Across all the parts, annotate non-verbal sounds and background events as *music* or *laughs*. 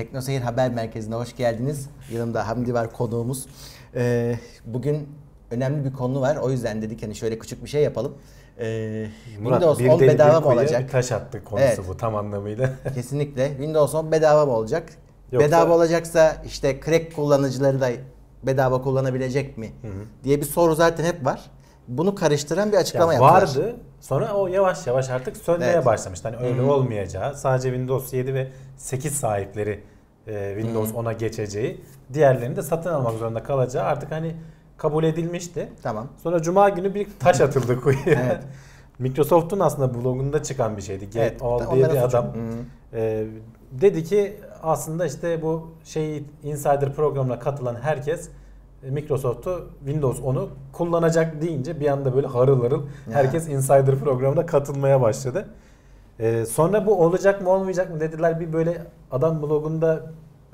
Teknoseyir Haber Merkezi'ne hoş geldiniz. Yanımda Hamdi var konuğumuz. Ee, bugün önemli bir konu var. O yüzden dedik hani şöyle küçük bir şey yapalım. Ee, Murat, Windows bir 10 deli bedava mı olacak? Bir taş attı konusu Evet. bu tam anlamıyla. *laughs* Kesinlikle. Windows 10 bedava mı olacak? Yoksa- Bedava olacaksa işte crack kullanıcıları da bedava kullanabilecek mi? diye bir soru zaten hep var. Bunu karıştıran bir açıklama Ya yaptılar. vardı. Sonra o yavaş yavaş artık sönmeye Evet. başlamıştı. Hani öyle hı. olmayacağı, sadece Windows 7 ve 8 sahipleri e, Windows 10'a geçeceği, diğerlerini de satın almak zorunda kalacağı artık hani kabul edilmişti. Tamam. Sonra cuma günü bir taş atıldı *laughs* kuyuya. Evet. Microsoft'un aslında blogunda çıkan bir şeydi. Get Evet, All diye bir adam Hı. e, dedi ki aslında işte bu şey Insider programına katılan herkes Microsoft'u Windows 10'u kullanacak deyince bir anda böyle harıl harıl herkes Insider programına katılmaya başladı. E, sonra bu olacak mı olmayacak mı dediler bir böyle adam blogunda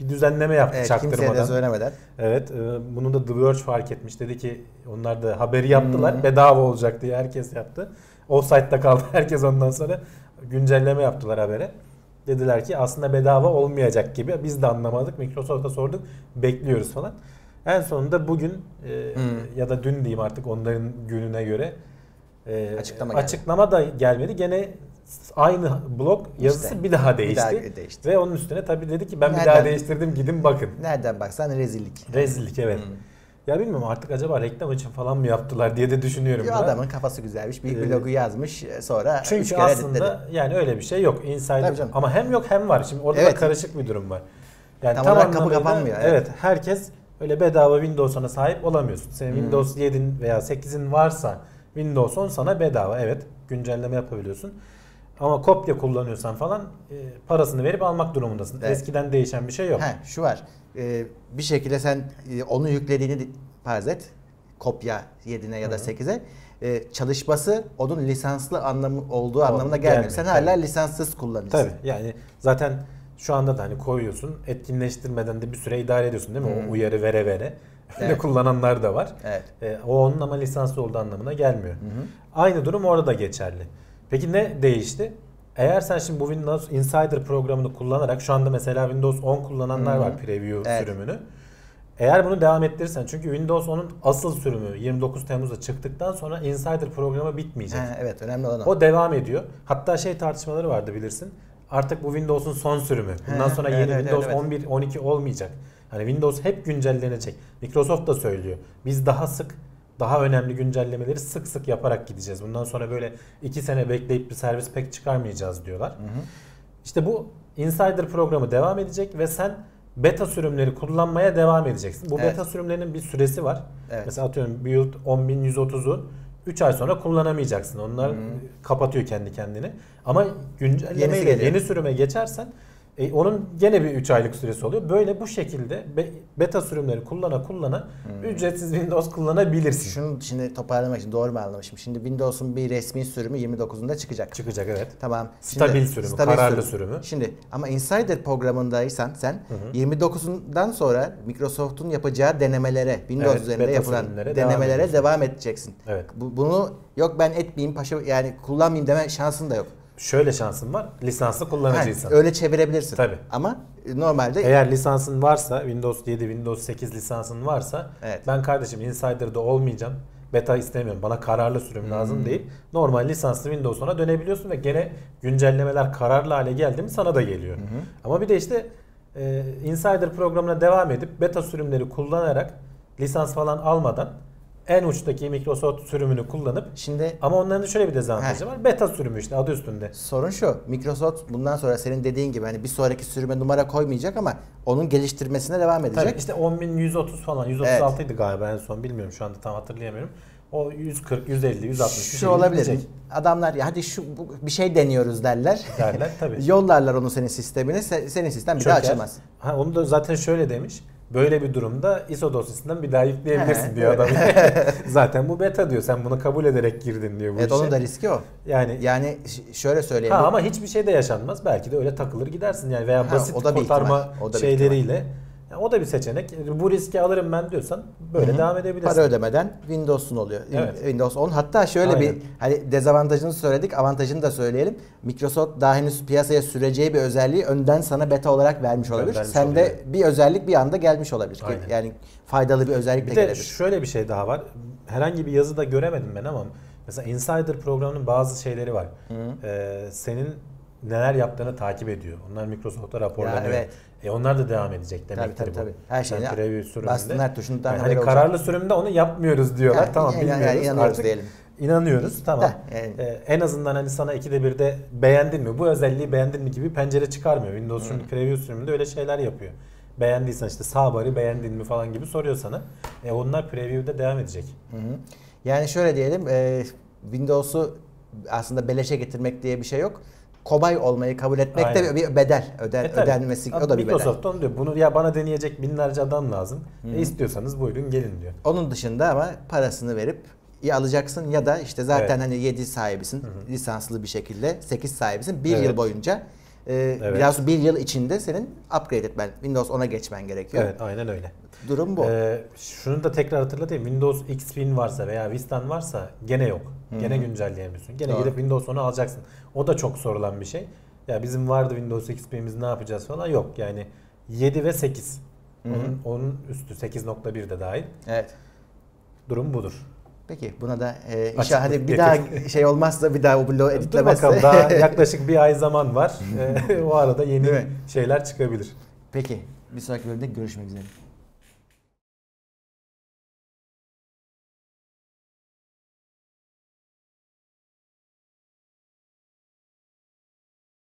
bir düzenleme yaptı Evet, kimseye de çaktırmadan. söylemeden. Evet, e, bunu da The Verge fark etmiş. Dedi ki onlar da haberi yaptılar. Hmm. Bedava olacak diye herkes yaptı. Offsite'da kaldı *laughs* herkes ondan sonra güncelleme yaptılar habere. Dediler ki aslında bedava olmayacak gibi. Biz de anlamadık. Microsoft'a sorduk. Bekliyoruz falan. En sonunda bugün e, Hmm. ya da dün diyeyim artık onların gününe göre e, Açıklama geldi. açıklama da gelmedi. Gene aynı blog yazısı İşte, bir daha bir değişti. daha değişti. Ve onun üstüne tabii dedi ki ben bir Nereden? daha değiştirdim gidin bakın. Nereden baksan rezillik. Rezillik evet. Hmm. Ya bilmiyorum artık acaba reklam için falan mı yaptılar diye de düşünüyorum. Bir biraz. adamın kafası güzelmiş. Bir Ee, blogu yazmış. Sonra üç Çünkü kere aslında editledi. yani öyle bir şey yok. Insider ama hem yok hem var. Şimdi orada Evet. da karışık bir durum var. Yani Tam tam, olarak kapı kapanmıyor, Evet. evet. herkes öyle bedava Windows'a sahip olamıyorsun. Senin Hmm. Windows 7'in veya 8'in varsa Windows 10 sana bedava. Evet. Güncelleme yapabiliyorsun. Ama kopya kullanıyorsan falan e, parasını verip almak durumundasın. Evet. Eskiden değişen bir şey yok. He, şu var. Ee, bir şekilde sen e, onu yüklediğini di- farz et. Kopya 7'ne ya da Hı. 8'e. Ee, çalışması onun lisanslı anlamı olduğu anlamına gelmiyor. gelmiyor, Sen tabii. hala lisanssız kullanıcısın. Tabii yani zaten şu anda da hani koyuyorsun etkinleştirmeden de bir süre idare ediyorsun değil mi? Hmm. O uyarı vere vere. Öyle Evet. kullananlar da var. Evet. E, o onun ama lisanslı olduğu anlamına gelmiyor. Hı hı. Aynı durum orada da geçerli. Peki ne değişti? Eğer sen şimdi bu Windows Insider programını kullanarak şu anda mesela Windows 10 kullananlar Hı hı. var preview Evet. sürümünü. Eğer bunu devam ettirirsen çünkü Windows 10'un asıl sürümü 29 Temmuz'da çıktıktan sonra Insider programı bitmeyecek. He, evet önemli olan o. O devam ediyor. Hatta şey tartışmaları vardı bilirsin. Artık bu Windows'un son sürümü. Bundan He, sonra yeni evet, Windows evet. 11, 12 olmayacak. Hani Windows hep güncellenecek. Microsoft da söylüyor. Biz daha sık, daha önemli güncellemeleri sık sık yaparak gideceğiz. Bundan sonra böyle 2 sene bekleyip bir servis pek çıkarmayacağız diyorlar. Hı hı. İşte bu Insider programı devam edecek ve sen beta sürümleri kullanmaya devam edeceksin. Bu Evet. beta sürümlerinin bir süresi var. Evet. Mesela atıyorum Build 10130'u 3 ay sonra kullanamayacaksın. Onlar Hı. kapatıyor kendi kendini. Ama geliyor. yeni sürüme geçersen e, onun gene bir 3 aylık süresi oluyor. Böyle bu şekilde be- beta sürümleri kullana kullana ücretsiz Windows kullanabilirsin. Şunu şimdi toparlamak için doğru mu anlamışım? Şimdi Windows'un bir resmi sürümü 29'unda çıkacak. Çıkacak evet. Tamam. Stabil sürümü, kararlı sürümü. Şimdi ama Insider programındaysan sen 29'undan sonra Microsoft'un yapacağı denemelere, Windows Evet, üzerinde yapılan devam denemelere ediyorsun. devam edeceksin. Evet. Bu, bunu yok ben etmeyeyim paşa yani kullanmayayım deme şansın da yok. Şöyle şansın var. Lisanslı Ha, kullanıcıysan. öyle çevirebilirsin. Tabii. Ama normalde Eğer lisansın varsa Windows 7, Windows 8 lisansın varsa Evet. ben kardeşim Insider'da olmayacağım. Beta istemiyorum. Bana kararlı sürüm Hmm. lazım değil. Normal lisanslı Windows 10'a dönebiliyorsun ve gene güncellemeler kararlı hale geldi mi sana da geliyor. Ama bir de işte e, Insider programına devam edip beta sürümleri kullanarak lisans falan almadan en uçtaki Microsoft sürümünü kullanıp şimdi ama onların da şöyle bir dezavantajı var. Beta sürümü işte adı üstünde. sorun şu. Microsoft bundan sonra senin dediğin gibi hani bir sonraki sürüme numara koymayacak ama onun geliştirmesine devam edecek. Tabii işte 10.130 falan 136 idi galiba en son bilmiyorum şu anda tam hatırlayamıyorum. O 140, 150, 160 bir şu şey olabilir. gidecek Adamlar ya hadi şu bu, bir şey deniyoruz derler. derler tabii. *laughs* Yollarlar onu senin sistemine. se- Senin sistem bir daha Çöker. açılmaz. Ha, onu da zaten şöyle demiş. Böyle bir durumda ISO dosyasından bir daha yükleyebilirsin *laughs* diyor adam. *laughs* zaten bu beta diyor. Sen bunu kabul ederek girdin diyor bu Evet işe. onun da riski o. yani Yani şöyle söyleyeyim. ha ama hiçbir şey de yaşanmaz. Belki de öyle takılır gidersin yani veya Ha, basit o da kurtarma ihtimal, o da bir şeyleriyle Yani o da bir seçenek. Bu riski alırım ben diyorsan böyle Hı hı. devam edebilirsin. Para ödemeden Windows'un oluyor. Evet. Windows 10. Hatta şöyle Aynen. bir hani dezavantajını söyledik, avantajını da söyleyelim. Microsoft daha henüz piyasaya süreceği bir özelliği önden sana beta olarak vermiş olabilir. Vermiş Sen oluyor. de bir özellik bir anda gelmiş olabilir. Aynen. Yani faydalı bir özellik de Bir de gelebilir. şöyle bir şey daha var. Herhangi bir yazıda göremedim ben ama mesela Insider programının bazı şeyleri var. Ee, senin neler yaptığını takip ediyor. Onlar Microsoft'a raporlanıyor. Ya, evet. E onlar da devam edecek Tabii demektir tabii bu. tabii. Her Sen şeyini preview sürümünde. bastın tuşundan Yani hani olacak. kararlı sürümde onu yapmıyoruz diyorlar. Yani tamam inan- bilmiyoruz. yani inanıyoruz Artık diyelim. İnanıyoruz tamam. Heh, yani. Ee, en azından hani sana ikide bir de beğendin mi? Bu özelliği beğendin mi gibi pencere çıkarmıyor. Windows çünkü preview sürümünde öyle şeyler yapıyor. Beğendiysen işte sağ barı beğendin mi falan gibi soruyor sana. E onlar preview'de devam edecek. Hı hı. Yani şöyle diyelim, e, Windows'u aslında beleşe getirmek diye bir şey yok. Kobay olmayı kabul etmek de Aynen. bir bedel, öden, E ödenmesi o da bir bedel. Microsoft onu diyor. Bunu ya bana deneyecek binlerce adam lazım. E istiyorsanız buyurun gelin diyor. Onun dışında ama parasını verip ya alacaksın ya da işte zaten Evet. hani 7 sahibisin lisanslı bir şekilde 8 sahibisin. 1 Evet. yıl boyunca e, biraz bir yıl içinde senin upgrade etmen, Windows 10'a geçmen gerekiyor. Evet aynen öyle. Durum bu. Ee, şunu da tekrar hatırlatayım. Windows XP'in varsa veya Vista'nın varsa gene yok. Gene güncelleyemiyorsun. Gene Doğru. gidip Windows 10'u alacaksın. O da çok sorulan bir şey. Ya bizim vardı Windows XP'miz ne yapacağız falan yok. Yani 7 ve 8. Onun, onun üstü 8.1 de dahil. Evet. Durum budur. Peki buna da e, inşallah hadi bir daha şey olmazsa bir daha o bloğu Dur editlemezse. bakalım daha *laughs* yaklaşık bir ay zaman var. Ee, o arada yeni şeyler çıkabilir. Peki bir sonraki bölümde görüşmek üzere.